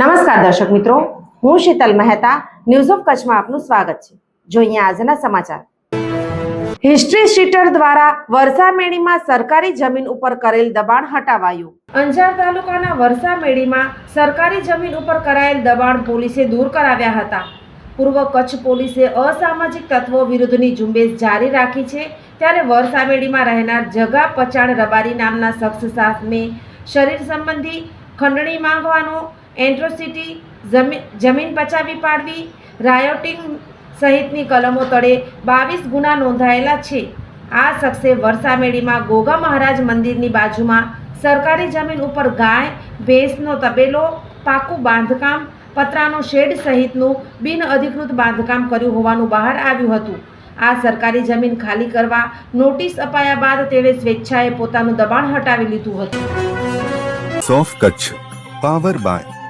નમસ્કાર દર્શક મિત્રો, હું શીતલ મહેતા ન્યૂઝ ઓફ કચ્છમાં આપનું સ્વાગત છે. જોઈએ આજના સમાચાર. હિસ્ટ્રી શીટર દ્વારા વરસામેડીમાં સરકારી જમીન ઉપર કરેલ દબાણ હટાવાયું. અંજાર તાલુકાના વરસામેડીમાં સરકારી જમીન ઉપર કરાયેલ દબાણ પોલીસે દૂર કરાવ્યા હતા. પૂર્વ કચ્છ પોલીસે અસામાજિક તત્વો વિરુદ્ધની ઝુંબેશ જારી રાખી છે. ત્યારે વરસામેડીમાં રહેનાર જગા પચાણ રબારી નામના શખ્સ સામે શરીર સંબંધી ખંડણી માંગવાનો એન્ટ્રોસિટી જમીન પચાવી પાડવી, રાયોટિંગ સહિતની કલમો તળે બાવીસ ગુના નોંધાયેલા છે. આ શખ્સે વરસામેડીમાં ગોગા મહારાજ મંદિરની બાજુમાં સરકારી જમીન ઉપર ગાય, ભેંસનો તબેલો, પાકું બાંધકામ, પતરાનો શેડ સહિતનું બિન અધિકૃત બાંધકામ કર્યું હોવાનું બહાર આવ્યું હતું. આ સરકારી જમીન ખાલી કરવા નોટિસ અપાયા બાદ તેણે સ્વેચ્છાએ પોતાનું દબાણ હટાવી લીધું હતું. સોફ Kutch, Power Buy